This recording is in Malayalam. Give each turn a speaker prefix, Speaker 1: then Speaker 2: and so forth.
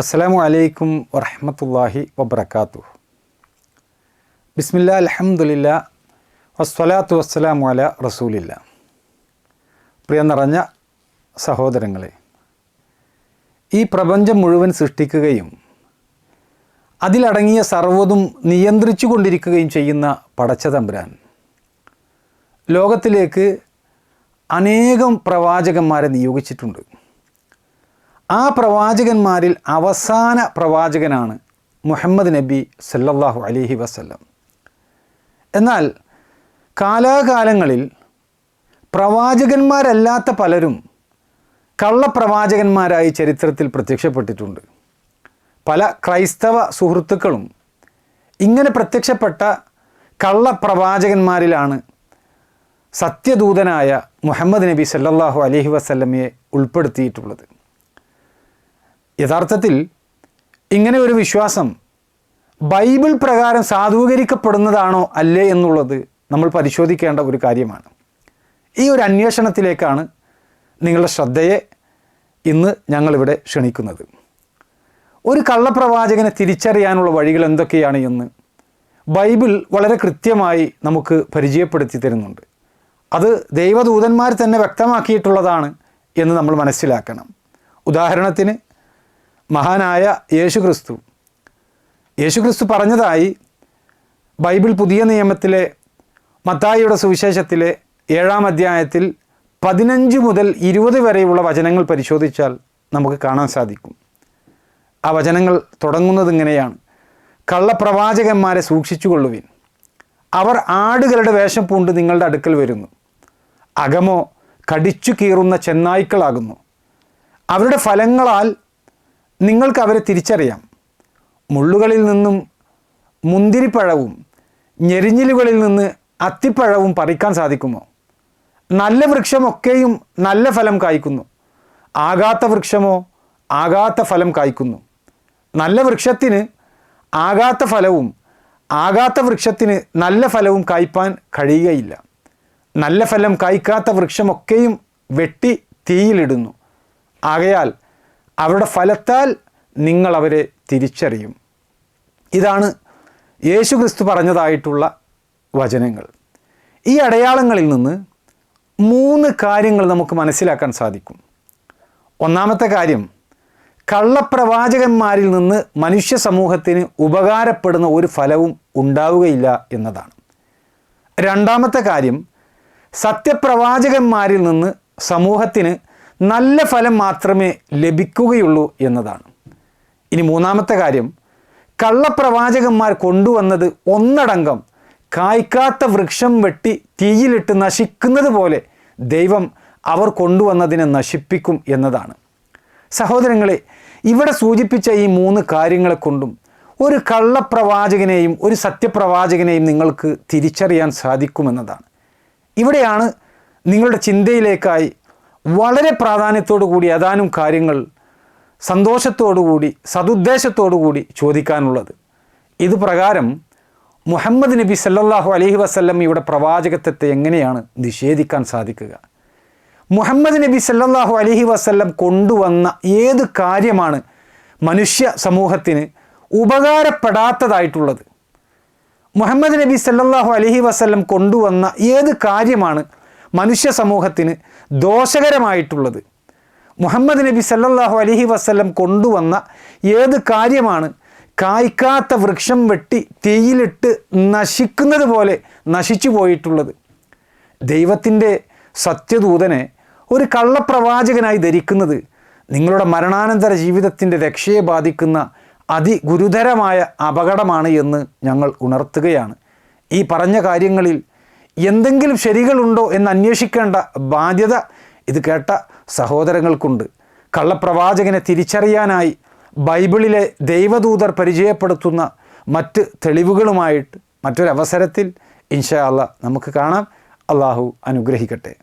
Speaker 1: അസ്സലാമു അലൈക്കും വറഹമത്തല്ലാഹി വബർക്കാത്തു ബിസ്മില്ല അലഹമുല്ല വസ്വലാത്തു വസ്സലാമു അല റസൂലില്ല. പ്രിയ നിറഞ്ഞ സഹോദരങ്ങളെ ഈ പ്രപഞ്ചം മുഴുവൻ സൃഷ്ടിക്കുകയും അതിലടങ്ങിയ സർവതും നിയന്ത്രിച്ചു കൊണ്ടിരിക്കുകയും ചെയ്യുന്ന പടച്ച തമ്പുരാൻ ലോകത്തിലേക്ക് അനേകം പ്രവാചകന്മാരെ നിയോഗിച്ചിട്ടുണ്ട്. ആ പ്രവാചകന്മാരിൽ അവസാന പ്രവാചകനാണ് മുഹമ്മദ് നബി സല്ലാഹു അലൈഹി വസ്ല്ലം. എന്നാൽ കാലാകാലങ്ങളിൽ പ്രവാചകന്മാരല്ലാത്ത പലരും കള്ളപ്രവാചകന്മാരായി ചരിത്രത്തിൽ പ്രത്യക്ഷപ്പെട്ടിട്ടുണ്ട്. പല ക്രൈസ്തവ സുഹൃത്തുക്കളും ഇങ്ങനെ പ്രത്യക്ഷപ്പെട്ട കള്ളപ്രവാചകന്മാരിലാണ് സത്യദൂതനായ മുഹമ്മദ് നബി സല്ലാഹു അലഹി വസല്ലമയെ ഉൾപ്പെടുത്തിയിട്ടുള്ളത്. യഥാർത്ഥത്തിൽ ഇങ്ങനെ ഒരു വിശ്വാസം ബൈബിൾ പ്രകാരം സാധൂകരിക്കപ്പെടുന്നതാണോ അല്ലേ എന്നുള്ളത് നമ്മൾ പരിശോധിക്കേണ്ട ഒരു കാര്യമാണ്. ഈ ഒരു അന്വേഷണത്തിലേക്കാണ് നിങ്ങളുടെ ശ്രദ്ധയെ ഇന്ന് ഞങ്ങളിവിടെ ക്ഷണിക്കുന്നത്. ഒരു കള്ളപ്രവാചകനെ തിരിച്ചറിയാനുള്ള വഴികൾ എന്തൊക്കെയാണ് എന്ന് ബൈബിൾ വളരെ കൃത്യമായി നമുക്ക് പരിചയപ്പെടുത്തി തരുന്നുണ്ട്. അത് ദൈവദൂതന്മാർ തന്നെ വ്യക്തമാക്കിയിട്ടുള്ളതാണ് എന്ന് നമ്മൾ മനസ്സിലാക്കണം. ഉദാഹരണത്തിന് മഹാനായ യേശു ക്രിസ്തു യേശു ക്രിസ്തു പറഞ്ഞതായി ബൈബിൾ പുതിയ നിയമത്തിലെ മത്തായിയുടെ സുവിശേഷത്തിലെ ഏഴാം അധ്യായത്തിൽ പതിനഞ്ച് മുതൽ ഇരുപത് വരെയുള്ള വചനങ്ങൾ പരിശോധിച്ചാൽ നമുക്ക് കാണാൻ സാധിക്കും. ആ വചനങ്ങൾ തുടങ്ങുന്നത് ഇങ്ങനെയാണ്. കള്ളപ്രവാചകന്മാരെ സൂക്ഷിച്ചു കൊള്ളുവിൻ. അവർ ആടുകളുടെ വേഷം പൂണ്ട് നിങ്ങളുടെ അടുക്കൽ വരുന്നു. അകമോ കടിച്ചു കീറുന്ന ചെന്നായ്ക്കളാകുന്നു. അവരുടെ ഫലങ്ങളാൽ നിങ്ങൾക്ക് അവരെ തിരിച്ചറിയാം. മുള്ളുകളിൽ നിന്നും മുന്തിരിപ്പഴവും ഞെരിഞ്ഞിലുകളിൽ നിന്ന് അത്തിപ്പഴവും പറിക്കാൻ സാധിക്കുമോ? നല്ല വൃക്ഷമൊക്കെയും നല്ല ഫലം കായ്ക്കുന്നു. ആകാത്ത വൃക്ഷമോ ആകാത്ത ഫലം കായ്ക്കുന്നു. നല്ല വൃക്ഷത്തിന് ആകാത്ത ഫലവും ആകാത്ത വൃക്ഷത്തിന് നല്ല ഫലവും കായ്പാൻ കഴിയുകയില്ല. നല്ല ഫലം കായ്ക്കാത്ത വൃക്ഷമൊക്കെയും വെട്ടി തീയിലിടുന്നു. ആകയാൽ അവരുടെ ഫലത്താൽ നിങ്ങൾ അവരെ തിരിച്ചറിയും. ഇതാണ് യേശു ക്രിസ്തു പറഞ്ഞതായിട്ടുള്ള വചനങ്ങൾ. ഈ അടയാളങ്ങളിൽ നിന്ന് മൂന്ന് കാര്യങ്ങൾ നമുക്ക് മനസ്സിലാക്കാൻ സാധിക്കും. ഒന്നാമത്തെ കാര്യം കള്ളപ്രവാചകന്മാരിൽ നിന്ന് മനുഷ്യ സമൂഹത്തിന് ഉപകാരപ്പെടുന്ന ഒരു ഫലവും ഉണ്ടാവുകയില്ല എന്നതാണ്. രണ്ടാമത്തെ കാര്യം സത്യപ്രവാചകന്മാരിൽ നിന്ന് സമൂഹത്തിന് നല്ല ഫലം മാത്രമേ ലഭിക്കുകയുള്ളൂ എന്നതാണ്. ഇനി മൂന്നാമത്തെ കാര്യം കള്ളപ്രവാചകന്മാർ കൊണ്ടുവന്നത് ഒന്നടങ്കം കായ്ക്കാത്ത വൃക്ഷം വെട്ടി തീയിലിട്ട് നശിക്കുന്നത് പോലെ ദൈവം അവർ കൊണ്ടുവന്നതിനെ നശിപ്പിക്കും എന്നതാണ്. സഹോദരങ്ങളെ ഇവിടെ സൂചിപ്പിച്ച ഈ മൂന്ന് കാര്യങ്ങളെ കൊണ്ടും ഒരു കള്ളപ്രവാചകനെയും ഒരു സത്യപ്രവാചകനെയും നിങ്ങൾക്ക് തിരിച്ചറിയാൻ സാധിക്കുമെന്നതാണ്. ഇവിടെയാണ് നിങ്ങളുടെ ചിന്തയിലേക്കായി വളരെ പ്രാധാന്യത്തോടു കൂടി ഏതാനും കാര്യങ്ങൾ സന്തോഷത്തോടുകൂടി സതുദ്ദേശത്തോടുകൂടി ചോദിക്കാനുള്ളത്. ഇത് പ്രകാരം മുഹമ്മദ് നബി സല്ലാഹു അലഹി വസ്ല്ലം ഇവിടെ പ്രവാചകത്വത്തെ എങ്ങനെയാണ് നിഷേധിക്കാൻ സാധിക്കുക? മുഹമ്മദ് നബി സല്ലാഹു അലഹി വസ്ല്ലം കൊണ്ടുവന്ന ഏത് കാര്യമാണ് മനുഷ്യ സമൂഹത്തിന് ഉപകാരപ്പെടാത്തതായിട്ടുള്ളത്? മുഹമ്മദ് നബി സല്ലാഹു അലഹി വസ്ല്ലം കൊണ്ടുവന്ന ഏത് കാര്യമാണ് മനുഷ്യ സമൂഹത്തിന് ദോഷകരമായിട്ടുള്ളത്. മുഹമ്മദ് നബി സല്ലല്ലാഹു അലഹി വസ്ല്ലം കൊണ്ടുവന്ന ഏത് കാര്യമാണ്? കായ്ക്കാത്ത വൃക്ഷം വെട്ടി തീയിലിട്ട് നശിക്കുന്നത് പോലെ നശിച്ചു പോയിട്ടുള്ളത്. ദൈവത്തിന്റെ സത്യദൂതനെ ഒരു കള്ളപ്രവാചകനായി ധരിക്കുന്നത് നിങ്ങളുടെ മരണാനന്തര ജീവിതത്തിന്റെ രക്ഷയെ ബാധിക്കുന്ന അതിഗുരുതരമായ അപകടമാണ് എന്ന് ഞങ്ങൾ ഉണർത്തുകയാണ്. ഈ പറഞ്ഞ കാര്യങ്ങളിൽ എന്തെങ്കിലും ശരികളുണ്ടോ എന്ന് അന്വേഷിക്കേണ്ട ബാധ്യത ഇത് കേട്ട സഹോദരങ്ങൾക്കുണ്ട്. കള്ളപ്രവാചകനെ തിരിച്ചറിയാനായി ബൈബിളിലെ ദൈവദൂതർ പരിചയപ്പെടുത്തുന്ന മറ്റ് തെളിവുകളുമായിട്ട് മറ്റൊരവസരത്തിൽ ഇൻഷാ അല്ല നമുക്ക് കാണാം. അള്ളാഹു അനുഗ്രഹിക്കട്ടെ.